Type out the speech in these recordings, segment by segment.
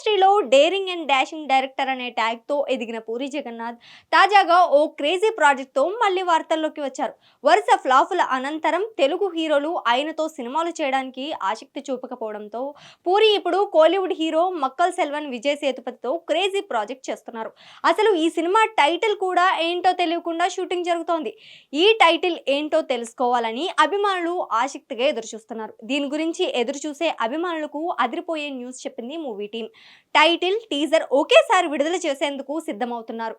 last ఇండస్ట్రీలో daring and dashing director అనే ట్యాగ్తో ఎదిగిన పూరి జగన్నాథ్ తాజాగా ఓ క్రేజీ ప్రాజెక్ట్తో మళ్ళీ వార్తల్లోకి వచ్చారు. వరుస ఫ్లాపుల అనంతరం తెలుగు హీరోలు ఆయనతో సినిమాలు చేయడానికి ఆసక్తి చూపకపోవడంతో పూరి ఇప్పుడు కోలీవుడ్ హీరో మక్కల్ సెల్వన్ విజయ్ సేతుపతితో క్రేజీ ప్రాజెక్ట్ చేస్తున్నారు. అసలు ఈ సినిమా టైటిల్ కూడా ఏంటో తెలియకుండా షూటింగ్ జరుగుతోంది. ఈ టైటిల్ ఏంటో తెలుసుకోవాలని అభిమానులు ఆసక్తిగా ఎదురుచూస్తున్నారు. దీని గురించి ఎదురు చూసే అభిమానులకు అదిరిపోయే న్యూస్ చెప్పింది మూవీ టీం. టైటిల్ టీజర్ ఒకేసారి విడుదల చేసేందుకు సిద్ధమవుతున్నారు.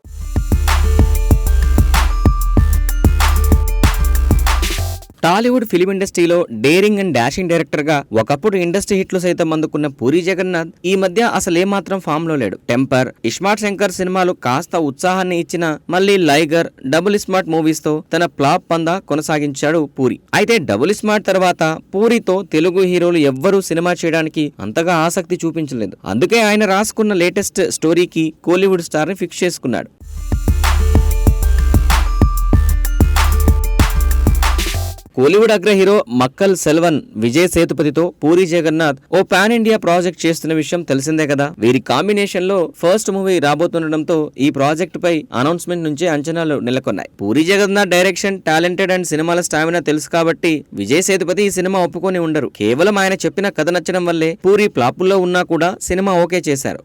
టాలీవుడ్ ఫిలిం ఇండస్ట్రీలో డేరింగ్ అండ్ డాషింగ్ డైరెక్టర్గా ఒకప్పుడు ఇండస్ట్రీ హిట్లు సైతం అందుకున్న పూరి జగన్నాథ్ ఈ మధ్య అసలేమాత్రం ఫామ్లో లేడు. టెంపర్ ఇస్మార్ట్ శంకర్ సినిమాలు కాస్త ఉత్సాహాన్ని ఇచ్చిన మళ్ళీ లైగర్ డబుల్ స్మార్ట్ మూవీస్తో తన ప్లాప్ పందా కొనసాగించాడు పూరి. అయితే డబుల్ స్మార్ట్ తర్వాత పూరితో తెలుగు హీరోలు ఎవ్వరూ సినిమా చేయడానికి అంతగా ఆసక్తి చూపించలేదు. అందుకే ఆయన రాసుకున్న లేటెస్ట్ స్టోరీకి కోలీవుడ్ స్టార్ని ఫిక్స్ చేసుకున్నాడు. కోలీవుడ్ అగ్ర హీరో మక్కల్ సెల్వన్ విజయ్ సేతుపతితో పూరి జగన్నాథ్ ఓ పాన్ ఇండియా ప్రాజెక్ట్ చేస్తున్న విషయం తెలిసిందే కదా. వీరి కాంబినేషన్లో ఫస్ట్ మూవీ రాబోతుండటంతో ఈ ప్రాజెక్ట్ పై అనౌన్స్మెంట్ నుంచే అంచనాలు నెలకొన్నాయి. Puri Jagannadh direction talented and సినిమాల స్టామినా తెలుసు కాబట్టి విజయ్ సేతుపతి ఈ సినిమా ఒప్పుకొని ఉండరు. కేవలం ఆయన చెప్పిన కథ నచ్చడం వల్లే పూరి ప్లాపుల్లో ఉన్నా కూడా సినిమా ఓకే చేశారు.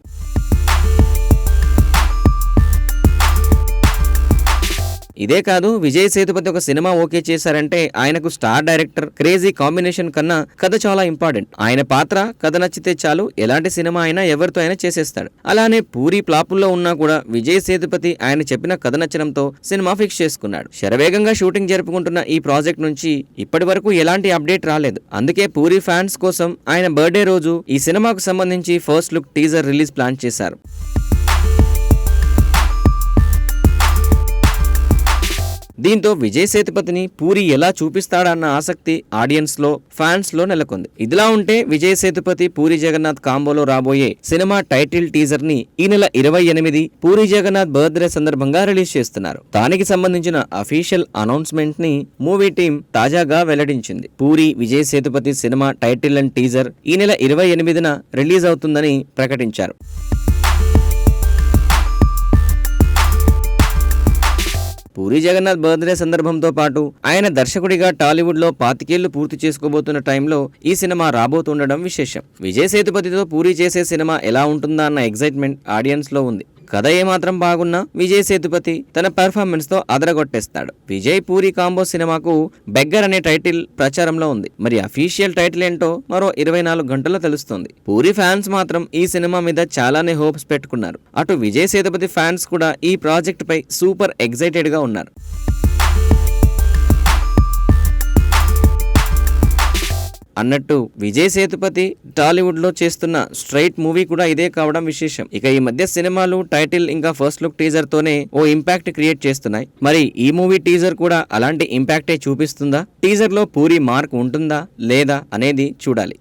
ఇదే కాదు విజయ్ సేతుపతి ఒక సినిమా ఓకే చేశారంటే ఆయనకు స్టార్ డైరెక్టర్ క్రేజీ కాంబినేషన్ కన్నా కథ చాలా ఇంపార్టెంట్. ఆయన పాత్ర కథ నచ్చితే చాలు ఎలాంటి సినిమా అయినా ఎవరితో అయినా చేసేస్తాడు. అలానే పూరి ప్లాపుల్లో ఉన్నా కూడా విజయ్ సేతుపతి ఆయన చెప్పిన కథ నచ్చడంతో సినిమా ఫిక్స్ చేసుకున్నాడు. శరవేగంగా షూటింగ్ జరుపుకుంటున్న ఈ ప్రాజెక్ట్ నుంచి ఇప్పటి వరకు ఎలాంటి అప్డేట్ రాలేదు. అందుకే పూరి ఫ్యాన్స్ కోసం ఆయన బర్త్డే రోజు ఈ సినిమాకు సంబంధించి first look teaser release plan చేశారు. దీంతో విజయ్ సేతుపతిని పూరి ఎలా చూపిస్తాడన్న ఆసక్తి ఆడియన్స్లో ఫ్యాన్స్లో నెలకొంది. ఇదిలా ఉంటే విజయ్ సేతుపతి పూరి జగన్నాథ్ కాంబోలో రాబోయే సినిమా టైటిల్ టీజర్ని ఈ నెల ఇరవై ఎనిమిది పూరి జగన్నాథ్ బర్త్డే సందర్భంగా రిలీజ్ చేస్తున్నారు. దానికి సంబంధించిన అఫీషియల్ అనౌన్స్మెంట్ని మూవీ టీం తాజాగా వెల్లడించింది. పూరి విజయ్ సేతుపతి సినిమా టైటిల్ అండ్ టీజర్ ఈ నెల ఇరవై ఎనిమిదిన రిలీజ్ అవుతుందని ప్రకటించారు. పూరి జగన్నాథ్ బర్త్డే సందర్భంతో పాటు ఆయన దర్శకుడిగా టాలీవుడ్లో పాతికేళ్ళు పూర్తి చేసుకోబోతున్న టైంలో ఈ సినిమా రాబోతుండడం విశేషం. విజయ్ సేతుపతితో పూరి చేసే సినిమా ఎలా ఉంటుందా అన్న ఎగ్జైట్మెంట్ ఆడియన్స్లో ఉంది. కథ ఏమాత్రం బాగున్నా విజయ్ సేతుపతి తన పెర్ఫార్మెన్స్తో అదరగొట్టేస్తాడు. విజయ్ పూరి కాంబో సినిమాకు బెగ్గర్ అనే టైటిల్ ప్రచారంలో ఉంది. మరి అఫీషియల్ టైటిల్ ఏంటో మరో ఇరవై నాలుగు గంటల్లో తెలుస్తుంది. పూరి ఫ్యాన్స్ మాత్రం ఈ సినిమా మీద చాలానే హోప్స్ పెట్టుకున్నారు. అటు విజయ్ సేతుపతి ఫ్యాన్స్ కూడా ఈ ప్రాజెక్ట్ పై సూపర్ ఎగ్జైటెడ్గా ఉన్నారు. అన్నట్టు విజయ్ సేతుపతి టాలీవుడ్లో చేస్తున్న స్ట్రైట్ మూవీ కూడా ఇదే కావడం విశేషం. ఇక ఈ మధ్య సినిమాలు టైటిల్ ఇంకా ఫస్ట్ లుక్ టీజర్ తోనే ఓ ఇంపాక్ట్ క్రియేట్ చేస్తున్నాయి. మరి ఈ మూవీ టీజర్ కూడా అలాంటి ఇంపాక్టే చూపిస్తుందా? టీజర్లో పూరి మార్క్ ఉంటుందా లేదా అనేది చూడాలి.